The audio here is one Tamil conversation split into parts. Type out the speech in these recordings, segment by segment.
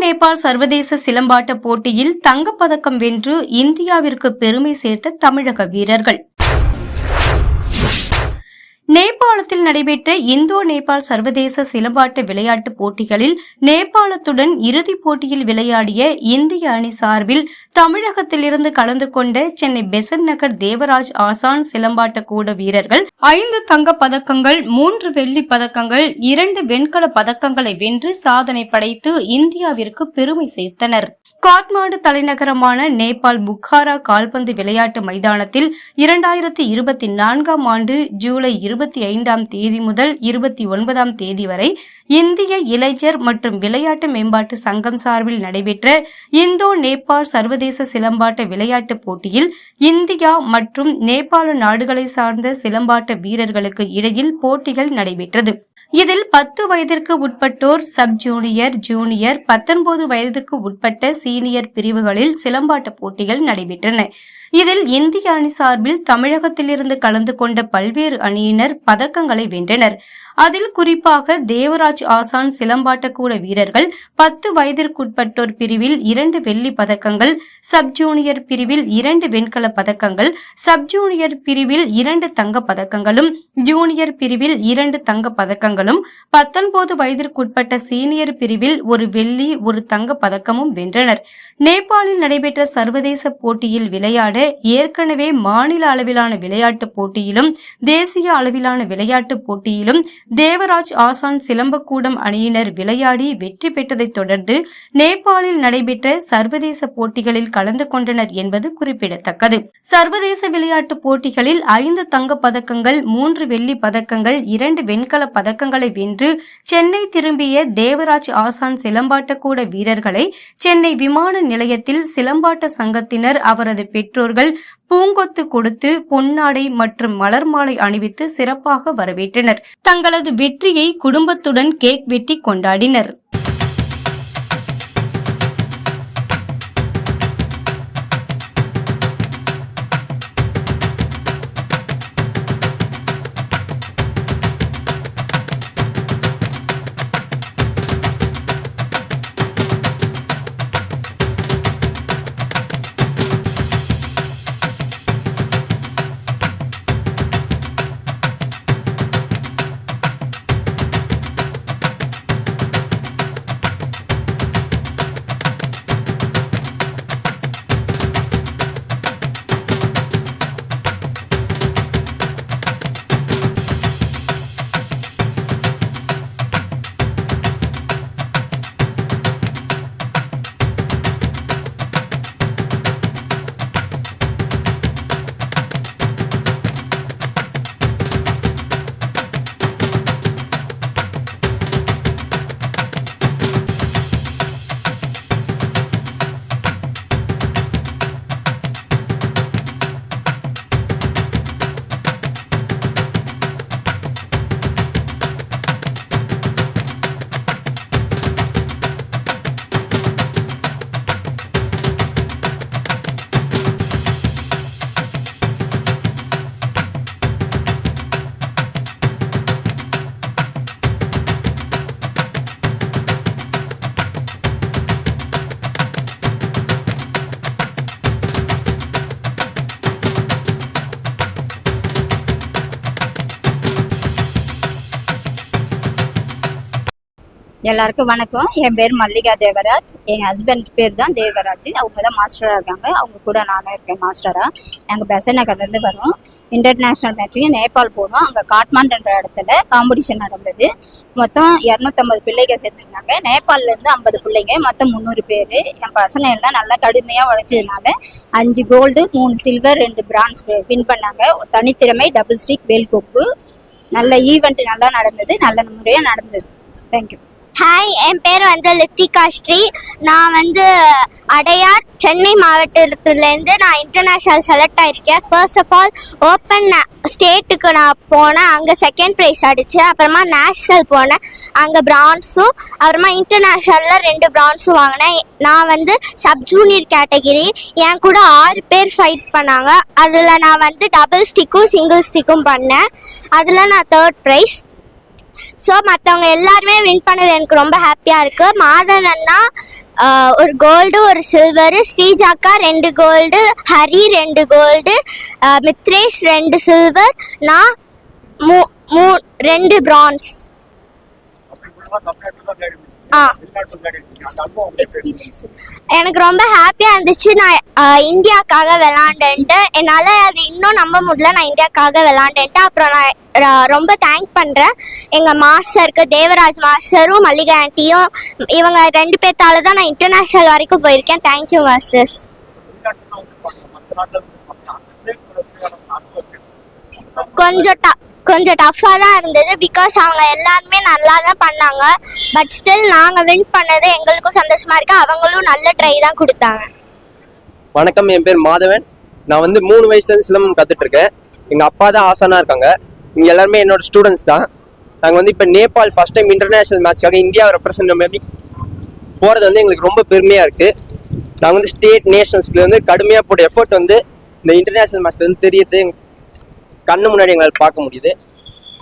நேபாள் சர்வதேச சிலம்பாட்ட போட்டியில் தங்கப்பதக்கம் வென்று இந்தியாவிற்கு பெருமை சேர்த்த தமிழக வீரர்கள். நேபாளத்தில் நடைபெற்ற இந்தோ நேபாள் சர்வதேச சிலம்பாட்ட விளையாட்டுப் போட்டிகளில் நேபாளத்துடன் இறுதிப் போட்டியில் விளையாடிய இந்திய அணி சார்பில் தமிழகத்திலிருந்து கலந்து கொண்ட சென்னை பெசன் நகர் தேவராஜ் ஆசான் சிலம்பாட்ட கூட வீரர்கள் ஐந்து தங்கப் பதக்கங்கள் மூன்று வெள்ளிப் பதக்கங்கள் இரண்டு வெண்கலப் பதக்கங்களை வென்று சாதனை படைத்து இந்தியாவிற்கு பெருமை சேர்த்தனர். காட்மாண்டு தலைநகரமான நேபாள் புக்காரா கால்பந்து விளையாட்டு மைதானத்தில் இரண்டாயிரத்தி இருபத்தி நான்காம் ஆண்டு ஜூலை இருபத்தி ஐந்தாம் தேதி முதல் இருபத்தி ஒன்பதாம் தேதி வரை இந்திய இளைஞர் மற்றும் விளையாட்டு மேம்பாட்டு சங்கம் சார்பில் நடைபெற்ற இந்தோ நேபாள் சர்வதேச சிலம்பாட்ட விளையாட்டுப் போட்டியில் இந்தியா மற்றும் நேபாள நாடுகளை சார்ந்த சிலம்பாட்ட வீரர்களுக்கு இடையில் போட்டிகள் நடைபெற்றது. இதில் பத்து வயதிற்கு உட்பட்டோர் சப் ஜூனியர் ஜூனியர் பத்தொன்பது வயதுக்கு உட்பட்ட சீனியர் பிரிவுகளில் சிலம்பாட்ட போட்டிகள் நடைபெற்றன. இதில் இந்திய அணி சார்பில் தமிழகத்திலிருந்து கலந்து கொண்ட பல்வேறு அணியினர் பதக்கங்களை வென்றனர். அதில் குறிப்பாக தேவராஜ் ஆசான் சிலம்பாட்டக்கூட வீரர்கள் பத்து வயதிற்குட்பட்டோர் பிரிவில் இரண்டு வெள்ளி பதக்கங்கள் சப் ஜூனியர் பிரிவில் இரண்டு வெண்கல பதக்கங்கள் சப் ஜூனியர் பிரிவில் இரண்டு தங்க பதக்கங்களும் ஜூனியர் பிரிவில் இரண்டு தங்க பதக்கங்களும் பத்தொன்பது வயதிற்குட்பட்ட சீனியர் பிரிவில் ஒரு வெள்ளி ஒரு தங்க பதக்கமும் வென்றனர். நேபாளில் நடைபெற்ற சர்வதேச போட்டியில் விளையாட ஏற்கனவே மாநில அளவிலான விளையாட்டுப் போட்டியிலும் தேசிய அளவிலான விளையாட்டுப் போட்டியிலும் தேவராஜ் ஆசான் சிலம்பக்கூடம் அணியினர் விளையாடி வெற்றி பெற்றதைத் தொடர்ந்து நேபாளில் நடைபெற்ற சர்வதேச போட்டிகளில் கலந்து கொண்டனர் என்பது குறிப்பிடத்தக்கது. சர்வதேச விளையாட்டுப் போட்டிகளில் ஐந்து தங்கப் பதக்கங்கள் மூன்று வெள்ளி பதக்கங்கள் இரண்டு வெண்கல பதக்கங்களை வென்று சென்னை திரும்பிய தேவராஜ் ஆசான் சிலம்பாட்டக்கூட வீரர்களை சென்னை விமான நிலையத்தில் சிலம்பாட்ட சங்கத்தினர் அவரது பெற்றோர் பெற்றோர்கள் பூங்கொத்து கொடுத்து பொன்னாடை மற்றும் மலர் மாலை அணிவித்து சிறப்பாக வரவேற்றனர். தங்களது வெற்றியை குடும்பத்துடன் கேக் வெட்டி கொண்டாடினர். எல்லாருக்கும் வணக்கம். என் பேர் மல்லிகா தேவராஜ். எங்கள் ஹஸ்பண்ட் பேர் தான் தேவராஜ். அவங்க தான் மாஸ்டராக இருக்காங்க. அவங்க கூட நானும் இருக்கேன் மாஸ்டராக நாங்கள் பெசன் நகர்லேருந்து வரோம். இன்டர்நேஷ்னல் மேட்ச்சுக்கு நேபாள் போனோம். அங்கே காட்மாண்டுன்ற இடத்துல காம்படிஷன் நடந்தது. மொத்தம் இரநூத்தம்பது பிள்ளைகள் சேர்த்துருந்தாங்க நேபாளிலேருந்து ஐம்பது பிள்ளைங்க மொத்தம் முந்நூறு பேர். என் பசங்க எல்லாம் நல்லா கடுமையாக உழைச்சதுனால அஞ்சு கோல்டு மூணு சில்வர் ரெண்டு பிரான்ஸ் வின் பண்ணாங்க. தனித்திறமை டபுள் ஸ்டிக் வேல் கொப்பு நல்ல ஈவெண்ட் நல்லா நடந்தது. நல்ல முறையாக நடந்தது. தேங்க்யூ ஹாய் என் பேர் வந்து லித்திகா ஸ்ரீ. நான் வந்து அடையார் சென்னை மாவட்டத்துலேருந்து நான் இன்டர்நேஷ்னல் செலக்ட் ஆகியிருக்கேன் ஃபர்ஸ்ட் ஆஃப் ஆல் ஓப்பன் ஸ்டேட்டுக்கு நான் போனேன். அங்கே செகண்ட் ப்ரைஸ் அடித்தேன் அப்புறமா நேஷ்னல் போனேன். அங்கே பிரான்ஸும் அப்புறமா இன்டர்நேஷ்னலில் ரெண்டு பிரான்ஸும் வாங்கினேன். நான் வந்து சப் ஜூனியர் கேட்டகிரி என் கூட ஆறு பேர் ஃபைட் பண்ணாங்க. அதில் நான் வந்து டபுள் ஸ்டிக்கும் சிங்கிள் ஸ்டிக்கும் பண்ணேன். அதில் நான் தேர்ட் ப்ரைஸ் ஸோ மற்றவங்க எல்லாருமே வின் பண்ணது எனக்கு ரொம்ப ஹாப்பியாக இருக்குது மாதன் அண்ணா ஒரு கோல்டு ஒரு சில்வரு ஸ்ரீஜாக்கா ரெண்டு கோல்டு ஹரி ரெண்டு கோல்டு மித்ரேஷ் ரெண்டு சில்வர் நான் மூ மூ ரெண்டு பிரான்ஸ் எனக்கு ரொம்ப ஹாப்பியாக இருந்துச்சு. நான் இந்தியாக்காக விளாண்டேன்ட்டு என்னால் அது இன்னும் நம்ப முடியல. நான் இந்தியாக்காக விளாண்டேன்ட்டு அப்புறம் நான் ரொம்ப தேங்க் பண்ணுறேன் எங்கள் மாஸ்டருக்கு தேவராஜ் மாஸ்டரும் மல்லிகா ஆண்டியும் இவங்க ரெண்டு பேர்த்தால தான் நான் இன்டர்நேஷ்னல் வரைக்கும் போயிருக்கேன். தேங்க்யூ மாஸ்டர்ஸ் கொஞ்சம் ட கொஞ்சம் டஃப்பாக தான் இருந்தது. பிகாஸ் அவங்க எல்லாருமே நல்லா தான் பண்ணாங்க. பட் ஸ்டில் நாங்கள் வின் பண்ணது எங்களுக்கும் சந்தோஷமாக இருக்குது அவங்களும் நல்ல ட்ரை தான் கொடுத்தாங்க. வணக்கம். என் பேர் மாதவன். நான் வந்து மூணு வயசுலேருந்து சிலம்பம் கற்றுட்ருக்கேன் எங்கள் அப்பா தான் ஆசானாக இருக்காங்க. இங்கே எல்லாருமே என்னோட ஸ்டூடெண்ட்ஸ் தான். நாங்கள் வந்து இப்போ நேபாள் ஃபஸ்ட் டைம் இன்டர்நேஷ்னல் மேட்ச்க்காக இந்தியாவை ரெப்ரசன்ட் பண்ணி போகிறது வந்து எங்களுக்கு ரொம்ப பெருமையாக இருக்குது நாங்கள் வந்து ஸ்டேட் நேஷன்ஸ்க்கு வந்து கடுமையாக போட்ட எஃபர்ட் வந்து இந்த இன்டர்நேஷ்னல் மேட்ச்லேருந்து வந்து தெரியறது கண்ணு முன்னாடி எங்களால் பார்க்க முடியுது.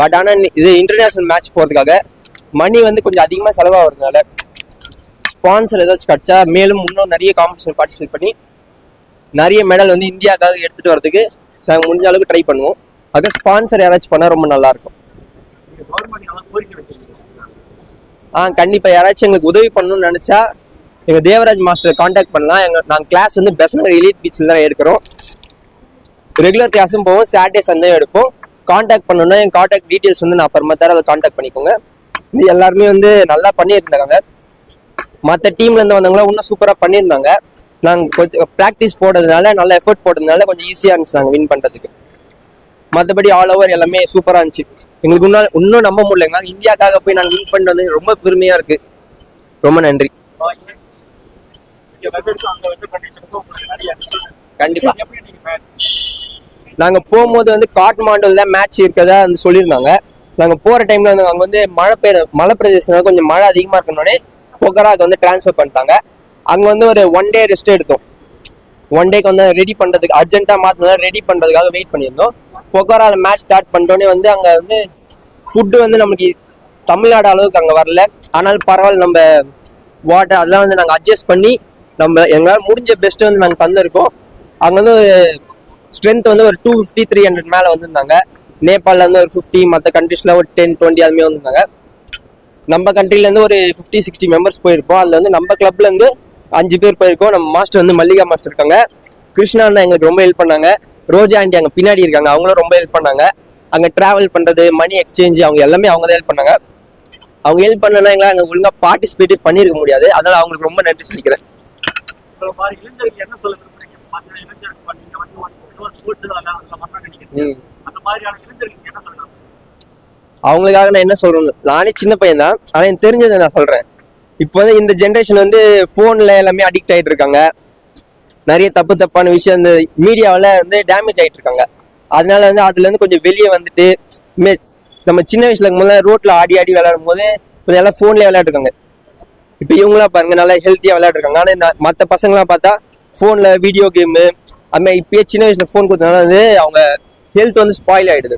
பட் ஆனால் இது இன்டர்நேஷனல் மேட்ச் போகிறதுக்காக மணி வந்து கொஞ்சம் அதிகமாக செலவாகிறதுனால ஸ்பான்சர் ஏதாச்சும் கிடச்சா மேலும் இன்னும் நிறைய காம்படிஷன் பார்ட்டிசிபேட் பண்ணி நிறைய மெடல் வந்து இந்தியாவுக்காக எடுத்துட்டு வரதுக்கு நாங்கள் முடிஞ்ச அளவுக்கு ட்ரை பண்ணுவோம். அதுக்கு ஸ்பான்சர் யாராச்சும் பண்ணால் ரொம்ப நல்லா இருக்கும். ஆ கண்டிப்பாக யாராச்சும் எங்களுக்கு உதவி பண்ணணும்னு நினச்சா எங்கள் தேவராஜ் மாஸ்டர் காண்டாக்ட் பண்ணலாம். எங்கள் நாங்கள் கிளாஸ் வந்து பெஸ்ட் எலிட் பீச்சில் தான் எடுக்கிறோம். ரெகுலர் கிளாஸும் போவோம். சாட்டர்டே சண்டே எடுப்போம். காண்டாக்ட் பண்ணணும்னா என் காண்டாக்ட் டீட்டெயில்ஸ் வந்து நான் அப்புறமா தர அதை காண்டாக்ட் பண்ணிக்கோங்க. இது எல்லாருமே வந்து நல்லா பண்ணியிருந்தாங்க. மற்ற டீம்ல இருந்து வந்தவங்களாம் இன்னும் சூப்பராக பண்ணியிருந்தாங்க. நாங்கள் கொஞ்சம் ப்ராக்டிஸ் போடுறதுனால நல்ல எஃபர்ட் போட்டதுனால கொஞ்சம் ஈஸியாக இருந்துச்சு நாங்கள் வின் பண்ணுறதுக்கு மற்றபடி ஆல் ஓவர் எல்லாமே சூப்பராக இருந்துச்சு. எங்களுக்கு இன்னும் இன்னும் நம்ப முடியலங்க இந்தியாக்காக போய் நாங்கள் வின் பண்ணிட்டு வந்து ரொம்ப பெருமையாக இருக்கு. ரொம்ப நன்றி. கண்டிப்பா. நாங்கள் போகும்போது வந்து காட்மாண்டுவில் தான் மேட்ச் இருக்கிறதா வந்து சொல்லியிருந்தாங்க. நாங்கள் போகிற டைமில் வந்து அங்கே வந்து மழை பெய்ய மலை பிரதேசம் கொஞ்சம் மழை அதிகமாக இருக்கணுன்னே பொக்கராக்கு வந்து டிரான்ஸ்ஃபர் பண்ணிட்டாங்க. அங்கே வந்து ஒரு ஒன் டே ரெஸ்ட் எடுத்தோம். ஒன் டேக்கு வந்து ரெடி பண்ணுறதுக்கு அர்ஜென்ட்டாக மாற்றினா ரெடி பண்ணுறதுக்காக வெயிட் பண்ணியிருந்தோம். பொக்கராவில் மேட்ச் ஸ்டார்ட் பண்ணிட்டோன்னே வந்து அங்கே வந்து ஃபுட்டு வந்து நமக்கு தமிழ்நாடு அளவுக்கு அங்கே வரல. ஆனாலும் பரவாயில்ல நம்ம வாட்டர் அதெல்லாம் வந்து நாங்கள் அட்ஜஸ்ட் பண்ணி நம்ம எங்களால் முடிஞ்ச பெஸ்ட்டு வந்து நாங்கள் தந்திருக்கோம். அங்கே வந்து ஸ்ட்ரென்த் வந்து ஒரு டூ ஃபிஃப்டி த்ரீ ஹண்ட்ரட் மேலே வந்திருந்தாங்க. நேபாளில் வந்து ஒரு ஃபிஃப்டி மற்ற கண்ட்ரிஸில் ஒரு டென் டுவெண்ட்டி அதுமாதிரி வந்திருந்தாங்க. நம்ம கண்ட்ரிலேருந்து ஒரு ஃபிஃப்டி சிக்ஸ்டி மெம்பர்ஸ் போயிருப்போம். அதில் வந்து நம்ம கிளப்லேருந்து அஞ்சு பேர் போயிருக்கோம். நம்ம மாஸ்டர் வந்து மல்லிகா மாஸ்டர் இருக்காங்க. கிருஷ்ணா அண்ணா எங்களுக்கு ரொம்ப ஹெல்ப் பண்ணாங்க. ரோஜா ஆண்டி அங்கே பின்னாடி இருக்காங்க. அவங்களும் ரொம்ப ஹெல்ப் பண்ணாங்க. அங்கே ட்ராவல் பண்ணுறது மணி எக்ஸ்சேஞ்சு அவங்க எல்லாமே அவங்க தான் ஹெல்ப் பண்ணாங்க. அவங்க ஹெல்ப் பண்ணனா எங்களால் அங்கே ஒழுங்காக பார்ட்டிசிபேட் பண்ணியிருக்க முடியாது. அதனால் அவங்களுக்கு ரொம்ப நன்றி சொல்லிக்கிறேன். அந்த மாதிரியான என்ன சொல்லலாம்? அவங்களுக்காக நான் என்ன சொல்றேன் நானே சின்ன பையன் தான் ஆனா எனக்கு தெரிஞ்சதை நான் சொல்றேன். இப்போ வந்து இந்த ஜென்ரேஷன் வந்து ஃபோன்ல எல்லாமே அடிக்ட் ஆயிட்டு இருக்காங்க. நிறைய தப்பு தப்பான விஷயம் இந்த மீடியாவில் வந்து டேமேஜ் ஆயிட்டு இருக்காங்க. அதனால வந்து அதுல இருந்து கொஞ்சம் வெளியே வந்துட்டு மே- நம்ம சின்ன வயசுல இருக்கும்போது ரோட்ல ஆடி ஆடி விளையாடும் போது கொஞ்சம் எல்லாம் ஃபோன்லேயே விளையாட்டுருக்காங்க இப்போ இவங்களாம் பாருங்க நல்லா ஹெல்த்தியாக விளையாடுறாங்க ஆனால் இந்த மற்ற பசங்களாம் பார்த்தா ஃபோனில் வீடியோ கேமு அதுமாதிரி இப்பயே சின்ன வயசுல ஃபோன் கொடுத்தனால வந்து அவங்க ஹெல்த் வந்து ஸ்பாயில் ஆயிடுது.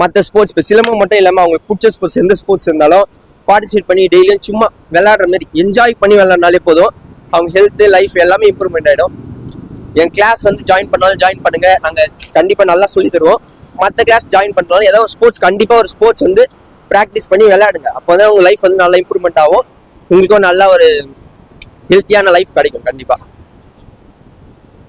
மற்ற ஸ்போர்ட்ஸ் இப்போ சிலம்பம் மட்டும் இல்லாமல் அவங்களுக்கு பிடிச்ச ஸ்போர்ட்ஸ் எந்த ஸ்போர்ட்ஸ் இருந்தாலும் பார்ட்டிசிபேட் பண்ணி டெய்லியும் சும்மா விளையாடுற மாதிரி என்ஜாய் பண்ணி விளையாடினாலே போதும். அவங்க ஹெல்த்து லைஃப் எல்லாமே இம்ப்ரூவ்மெண்ட் ஆகிடும் என் கிளாஸ் வந்து ஜாயின் பண்ணாலும் ஜாயின் பண்ணுங்க. நாங்கள் கண்டிப்பாக நல்லா சொல்லி தருவோம். மற்ற கிளாஸ் ஜாயின் பண்ணாலும் ஏதாவது ஒரு ஸ்போர்ட்ஸ் கண்டிப்பாக ஒரு ஸ்போர்ட்ஸ் வந்து ப்ராக்டிஸ் பண்ணி விளையாடுங்க. அப்போ தான் உங்கள் லைஃப் வந்து நல்லா இம்ப்ரூவ்மெண்ட் ஆகும். உங்களுக்கும் நல்ல ஒரு ஹெல்த்தியான லைஃப் கிடைக்கும் கண்டிப்பாக